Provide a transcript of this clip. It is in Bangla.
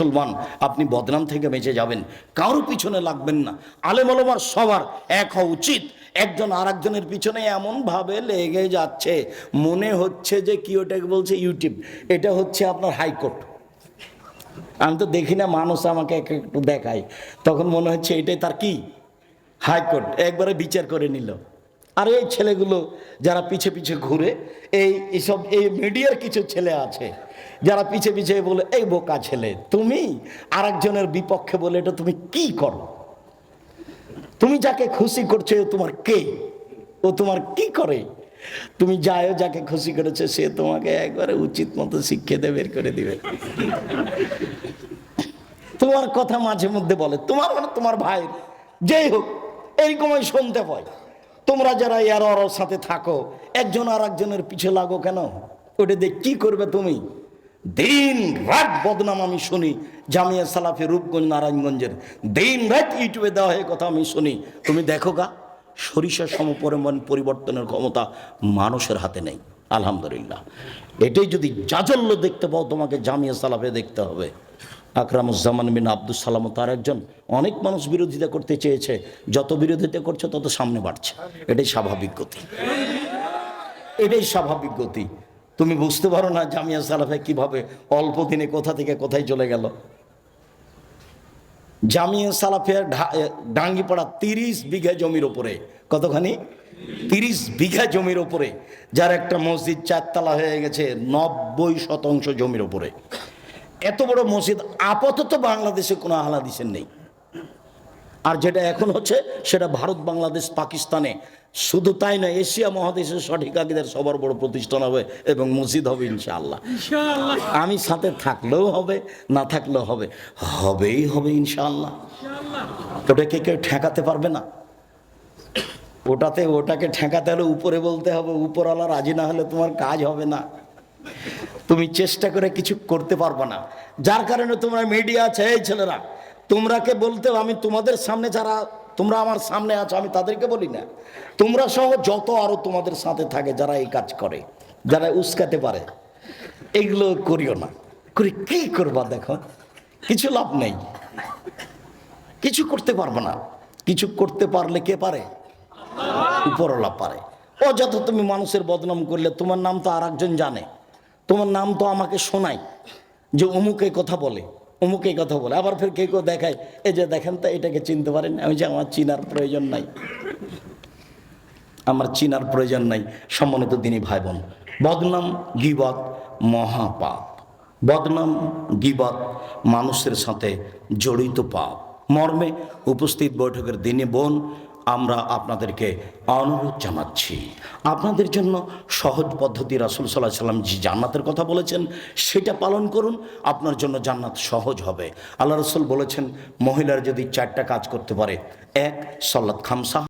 মুসলমান, আপনি বদনাম থেকে বেঁচে যাবেন। কারোর পিছনে লাগবেন না। আলেমলমার সবার এক হওয়া উচিত। একজন আর একজনের পিছনে এমনভাবে লেগে যাচ্ছে। মনে হচ্ছে যে কি ওটাকে বলছে ইউটিউব। এটা হচ্ছে আপনার হাইকোর্ট। আমি তো দেখি না মানুষ আমাকে এক একটু দেখায়। তখন মনে হচ্ছে এটাই তার কি? হাইকোর্ট। একবারে বিচার করে নিল। আর এই ছেলেগুলো যারা পিছে পিছে ঘুরে, এই এসব, এই মিডিয়ার কিছু ছেলে আছে, যারা পিছে পিছে বলে, এই বোকা ছেলে, তুমি আরেকজনের বিপক্ষে বলে এটা তুমি কি করো? তুমি যাকে খুশি করছ ও তোমার কে? ও তোমার কি করে? তুমি যাও যাকে খুশি করেছে, সে তোমাকে একবারে উচিত মতো শিক্ষিতে বের করে দিবে। তোমার কথা মাঝে মধ্যে বলে, তোমার মানে তোমার ভাই, যেই হোক এইরকমই শুনতে পাই তোমরা যারা এর সাথে থাকো, একজন আর একজনের পিছে লাগো কেন? ওটা দিয়ে কি করবে তুমি? দিন রাত বদনাম আমি শুনি, জামিয়া সালাফি রূপগঞ্জ, নারায়ণগঞ্জের। দিন রাত ইউটিউবে দেওয়া হয়ে কথা আমি শুনি। তুমি দেখো গা সরিষার সমপরিমাণ পরিবর্তনের ক্ষমতা মানুষের হাতে নেই। আলহামদুলিল্লাহ। এটাই যদি জাজল্য দেখতে পাও, তোমাকে জামিয়া সালাফে দেখতে হবে। আকরামুজ্জামান বিন আব্দুল সালাম তার একজন। অনেক মানুষ বিরোধিতা করতে চেয়েছে। যত বিরোধিতা করছে, তত সামনে বাড়ছে। এটাই স্বাভাবিক গতি। এটাই স্বাভাবিক গতি। তুমি বুঝতে পারো না জামিয়া সালাফে কীভাবে অল্প দিনে কোথা থেকে কোথায় চলে গেল। জামিয়া সালাফের ডাঙ্গিপাড়া তিরিশ বিঘা জমির ওপরে কতখানি? তিরিশ বিঘা জমির ওপরে যার একটা মসজিদ চারতলা হয়ে গেছে নব্বই শতাংশ জমির ওপরে এত বড় মসজিদ আপাতত বাংলাদেশে কোনো আহলাদিসের নেই। আর যেটা এখন হচ্ছে সেটা ভারত বাংলাদেশ পাকিস্তানে। শুধু তাই নয় এশিয়া মহাদেশের সঠিক আগেদের সবার বড় প্রতিষ্ঠান হবে এবং মসজিদ হবে ইনশাআল্লাহ। আমি সাথে থাকলেও হবে না থাকলেও হবে। হবেই হবে ইনশাআল্লাহ। ওটাকে কেউ ঠেকাতে পারবে না। ওটাতে ওটাকে ঠেকাতে হলে উপরে বলতে হবে উপরওয়ালা রাজি না হলে তোমার কাজ হবে না। তুমি চেষ্টা করে কিছু করতে পারবে না। যার কারণে তোমরা মিডিয়া আছে, এই ছেলেরা। তোমরাকে বলতে আমি তোমাদের সামনে যারা, তোমরা আমার সামনে আছো, আমি তাদেরকে বলি না। তোমরা সহ যত আরও তোমাদের সাথে থাকে, যারা এই কাজ করে, যারা উস্কাতে পারে। এগুলো করিও না। করে কি করবা দেখো? কিছু লাভ নেই। কিছু করতে পারব না। কিছু করতে পারলে কে পারে? উপরওয়ালা পারে। অযথা তুমি মানুষের বদনাম করলে, তোমার নাম তো আর জানে। তোমার নাম তো আমাকে শোনায় যে অমুক কথা বলে, অমুক কথা বলে। আবার ফের কেউ কেউ দেখায়, এই যে দেখেন তো, এটাকে চিনতে পারেন আমি যে আমার চিনার প্রয়োজন নাই। আমার চিনার প্রয়োজন নাই, সম্মানিত দিনী ভাই বোন বদনাম, গিবত, মহাপাপ। বদনাম, গিবত, মানুষের সাথে জড়িত পাপ। মর্মে উপস্থিত বৈঠকের দিনে বোন আমরা আপনাদেরকে অনুরোধ জানাচ্ছি। আপনাদের জন্য সহজ পদ্ধতি রাসুল সাল্লাহ সাল্লাম যে জান্নাতের কথা বলেছেন, সেটা পালন করুন। আপনার জন্য জান্নাত সহজ হবে। আল্লাহ রসুল বলেছেন, মহিলার যদি চারটা কাজ করতে পারে, এক সল্লাদ খামসা।